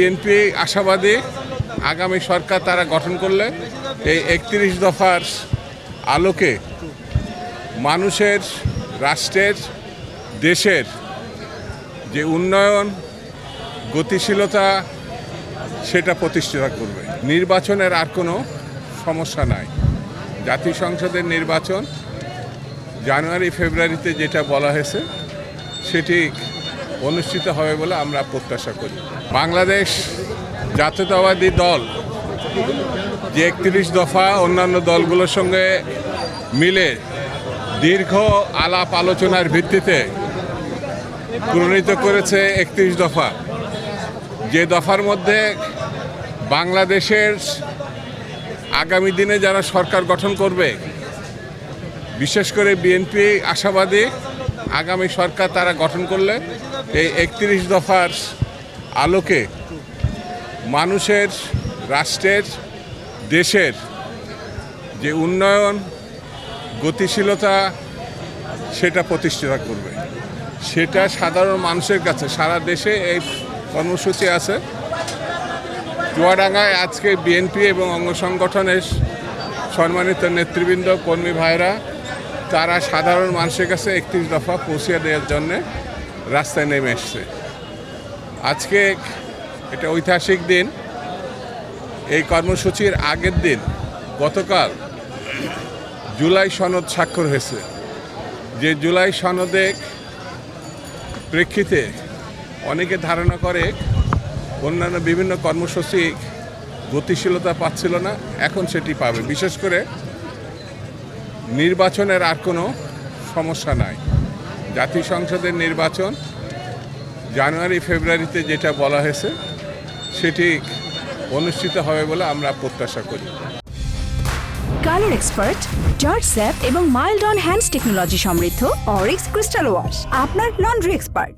BNP আশাবাদী। আগামী সরকার তারা গঠন করলে এই একত্রিশ দফার আলোকে মানুষের, রাষ্ট্রের, দেশের যে উন্নয়ন, গতিশীলতা, সেটা প্রতিষ্ঠা করবে। নির্বাচনের আর কোনো সমস্যা নাই। জাতীয় সংসদের নির্বাচন জানুয়ারি, ফেব্রুয়ারিতে যেটা বলা হয়েছে, সেটি অনুষ্ঠিত হবে বলে আমরা প্রত্যাশা করি। বাংলাদেশ জাতীয়তাবাদী দল যে একত্রিশ দফা অন্যান্য দলগুলোর সঙ্গে মিলে দীর্ঘ আলাপ আলোচনার ভিত্তিতে প্রণীত করেছে একত্রিশ দফা। যে দফার মধ্যে বাংলাদেশের আগামী দিনে যারা সরকার গঠন করবে, বিশেষ করে বিএনপি আশাবাদী, আগামী সরকার তারা গঠন করলে এই একত্রিশ দফার আলোকে মানুষের, রাষ্ট্রের, দেশের যে উন্নয়ন, গতিশীলতা, সেটা প্রতিষ্ঠা করবে। সেটা সাধারণ মানুষের কাছে, সারা দেশে এই কর্মসূচি আছে। চুয়াডাঙ্গায় আজকে বিএনপি এবং অঙ্গ সংগঠনের সম্মানিত নেতৃবৃন্দ, কর্মী ভাইরা তারা সাধারণ মানুষের কাছে একত্রিশ দফা পৌঁছে দেওয়ার জন্যে রাস্তায় নেমে এসছে। আজকে এটা ঐতিহাসিক দিন। এই কর্মসূচির আগের দিন গতকাল জুলাই সনদ স্বাক্ষর হয়েছে। যে জুলাই সনদে প্রেক্ষিতে অনেকে ধারণা করে অন্যান্য বিভিন্ন কর্মসূচি গতিশীলতা পাচ্ছিল না, এখন সেটি পাবে। বিশেষ করে নির্বাচনের আর কোনো সমস্যা নাই। জাতীয় সংসদের নির্বাচন জানুয়ারি, ফেব্রুয়ারিতে যেটা বলা হয়েছে, সেটি অনুষ্ঠিত হবে বলে আমরা প্রত্যাশা করি। কালার এক্সপার্ট জর্জ স্যাপ এবং মাইল্ড অন হ্যান্ডস টেকনোলজি সমৃদ্ধ অরিক্স ক্রিস্টাল ওয়াশ, আপনার লন্ড্রি এক্সপার্ট।